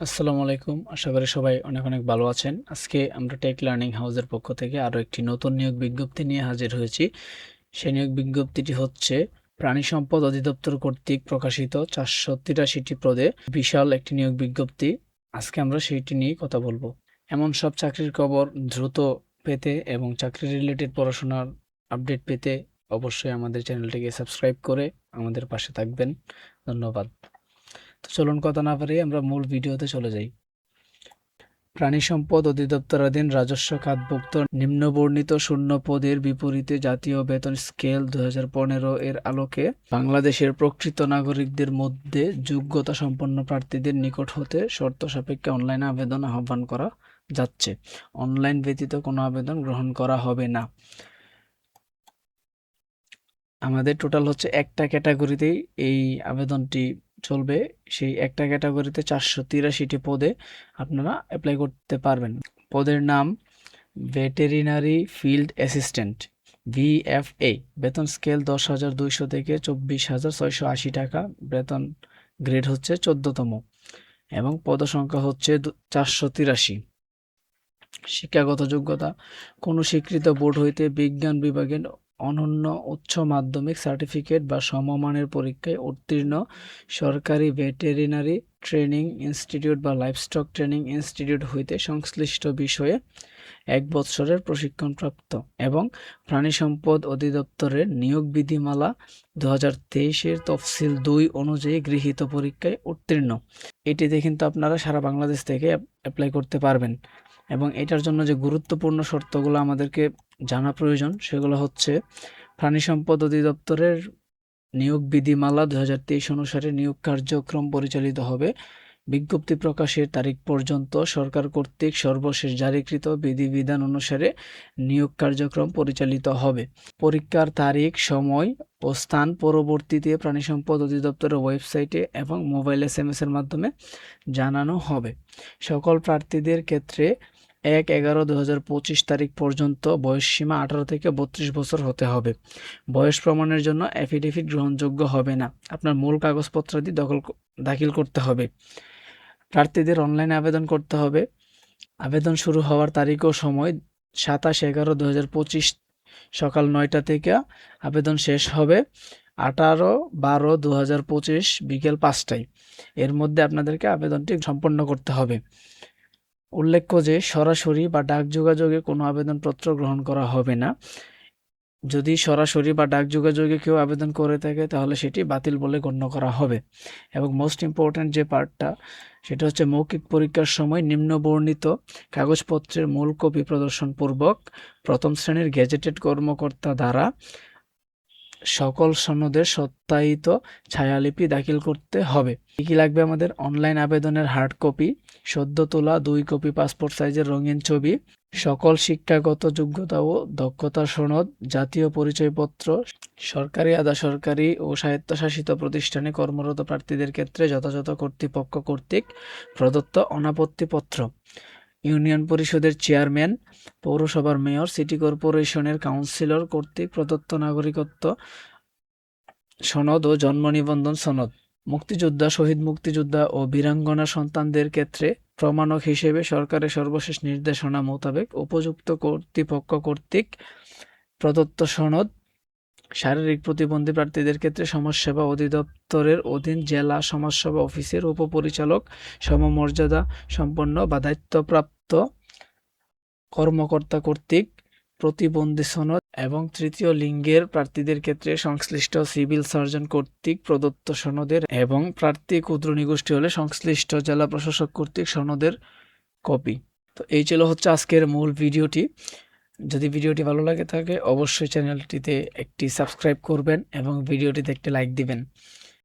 আসসালামু আলাইকুম। আশা করি সবাই অনেক অনেক ভালো আছেন। আজকে আমরা টেক লার্নিং হাউসের পক্ষ থেকে আরও একটি নতুন নিয়োগ বিজ্ঞপ্তি নিয়ে হাজির হয়েছি। সেই নিয়োগ বিজ্ঞপ্তিটি হচ্ছে, প্রাণী সম্পদ অধিদপ্তর কর্তৃক প্রকাশিত চারশো তিরাশিটি পদে বিশাল একটি নিয়োগ বিজ্ঞপ্তি। আজকে আমরা সেইটি নিয়ে কথা বলব। এমন সব চাকরির খবর দ্রুত পেতে এবং চাকরি রিলেটেড পড়াশোনার আপডেট পেতে অবশ্যই আমাদের চ্যানেলটিকে সাবস্ক্রাইব করে আমাদের পাশে থাকবেন। ধন্যবাদ। তো চলুন কথা না পারি আমরা মূল ভিডিওতে চলে যাই। প্রাণী সম্পদ অধিদপ্তর অধিদপ্তরাধীন রাজস্ব খাতভুক্ত নিম্নবর্ণিত শূন্য পদের বিপরীতে জাতীয় বেতন স্কেল দু হাজার পনেরো এর আলোকে বাংলাদেশের প্রকৃত নাগরিকদের মধ্যে যোগ্যতা সম্পন্ন প্রার্থীদের নিকট হতে শর্ত সাপেক্ষে অনলাইন আবেদন আহ্বান করা যাচ্ছে। অনলাইন ব্যতীত কোনো আবেদন গ্রহণ করা হবে না। আমাদের টোটাল হচ্ছে একটা ক্যাটাগরিতেই এই আবেদনটি চলবে, সেই একটা ক্যাটাগরিতে চারশো তিরাশিটি পদে আপনারা অ্যাপ্লাই করতে পারবেন। পদের নাম ভেটেরিনারি ফিল্ড অ্যাসিস্ট্যান্ট, ভিএফএ। বেতন স্কেল দশ হাজার দুইশো থেকে চব্বিশ হাজার ছয়শো আশি টাকা, বেতন গ্রেড হচ্ছে চোদ্দতম এবং পদসংখ্যা হচ্ছে চারশো তিরাশি। শিক্ষাগত যোগ্যতা, কোনো স্বীকৃত বোর্ড হইতে বিজ্ঞান বিভাগের অনন্য উচ্চ মাধ্যমিক সার্টিফিকেট বা সমমানের পরীক্ষায় উত্তীর্ণ সরকারি ভেটেরিনারি ট্রেনিং ইনস্টিটিউট বা লাইভস্টক ট্রেনিং ইনস্টিটিউট হইতে সংশ্লিষ্ট বিষয়ে এক বৎসরের প্রশিক্ষণপ্রাপ্ত এবং প্রাণী সম্পদ অধিদপ্তরের নিয়োগ বিধিমালা দু হাজার তেইশের তফসিল দুই অনুযায়ী গৃহীত পরীক্ষায় উত্তীর্ণ। এটিতে কিন্তু আপনারা সারা বাংলাদেশ থেকে অ্যাপ্লাই করতে পারবেন। এবং এটার জন্য যে গুরুত্বপূর্ণ শর্তগুলো আমাদেরকে জানা প্রয়োজন, সেগুলো হচ্ছে প্রাণী সম্পদ অধিদপ্তরের নিয়োগ বিধিমালা দু হাজার তেইশ অনুসারে নিয়োগ কার্যক্রম পরিচালিত হবে। বিজ্ঞপ্তি প্রকাশের তারিখ পর্যন্ত সরকার কর্তৃক সর্বশেষ জারিকৃত বিধিবিধান অনুসারে নিয়োগ কার্যক্রম পরিচালিত হবে। পরীক্ষার তারিখ, সময় ও স্থান পরবর্তীতে প্রাণী সম্পদ অধিদপ্তরের ওয়েবসাইটে এবং মোবাইল এস এর মাধ্যমে জানানো হবে। সকল প্রার্থীদের ক্ষেত্রে এক এগারো দু তারিখ পর্যন্ত বয়সসীমা আঠারো থেকে বত্রিশ বছর হতে হবে। বয়স প্রমাণের জন্য অ্যাফিডেভিট গ্রহণযোগ্য হবে না। আপনার মূল কাগজপত্রাদি দখল দাখিল করতে হবে। প্রার্থীদের অনলাইনে আবেদন করতে হবে। আবেদন শুরু হওয়ার তারিখ ও সময় সাতাশ এগারো দু সকাল নয়টা থেকে আবেদন শেষ হবে আঠারো বারো দু বিকেল পাঁচটায় এর মধ্যে আপনাদেরকে আবেদনটি সম্পন্ন করতে হবে উল্লেখ্য যে, সরাসরি বা ডাক যোগাযোগে কোনো আবেদনপত্র গ্রহণ করা হবে না। যদি সরাসরি বা ডাক যোগাযোগে কেউ আবেদন করে থাকে, তাহলে সেটি বাতিল বলে গণ্য করা হবে। এবং মোস্ট ইম্পর্ট্যান্ট যে পার্টটা সেটা হচ্ছে মৌখিক পরীক্ষার সময় নিম্নবর্ণিত কাগজপত্রের মূল কপি প্রদর্শনপূর্বক প্রথম শ্রেণির গেজেটেড কর্মকর্তা দ্বারা সকল সনদের সত্যায়িত ছায়ালিপি দাখিল করতে হবে। কী কী লাগবে আমাদের? অনলাইন আবেদনের হার্ড কপি সদ্য তোলা দুই কপি পাসপোর্ট সাইজের রঙিন ছবি, সকল শিক্ষাগত যোগ্যতা ও দক্ষতা সনদ, জাতীয় পরিচয়পত্র, সরকারি আধা সরকারি ও স্বায়ত্তশাসিত প্রতিষ্ঠানে কর্মরত প্রার্থীদের ক্ষেত্রে যথাযথ কর্তৃপক্ষ কর্তৃক প্রদত্ত অনাপত্তিপত্র। ইউনিয়ন পরিষদের চেয়ারম্যান, পৌরসভার মেয়র, সিটি কর্পোরেশনের কাউন্সিলর কর্তৃক প্রদত্ত নাগরিকত্ব সনদ ও জন্ম নিবন্ধন সনদ। মুক্তিযোদ্ধা, শহীদ মুক্তিযোদ্ধা ও বীরাঙ্গনা সন্তানদের ক্ষেত্রে প্রমাণক হিসেবে সরকারের সর্বশেষ নির্দেশনা মোতাবেক উপযুক্ত কর্তৃপক্ষ কর্তৃক প্রদত্ত সনদ শারীরিক প্রতিবন্ধী প্রার্থীদের ক্ষেত্রে সমাজসেবা অধিদপ্তরের অধীন জেলা সমাজসেবা অফিসের উপপরিচালক, সমমর্যাদা সম্পন্ন বা দায়িত্বপ্রাপ্ত কর্মকর্তা কর্তৃক প্রতিবন্ধী সনদ এবং তৃতীয় লিঙ্গের প্রার্থীদের ক্ষেত্রে সংশ্লিষ্ট সিভিল সার্জন কর্তৃক প্রদত্ত সনদের এবং প্রার্থী ক্ষুদ্র নিগোষ্ঠী হলে সংশ্লিষ্ট জেলা প্রশাসক কর্তৃক সনদের কপি। তো এই ছিল হচ্ছে আজকের মূল ভিডিওটি। যদি ভিডিওটি ভালো লাগে থাকে, অবশ্যই চ্যানেলটিতে একটি সাবস্ক্রাইব করবেন এবং ভিডিওটিতে একটি লাইক দিবেন।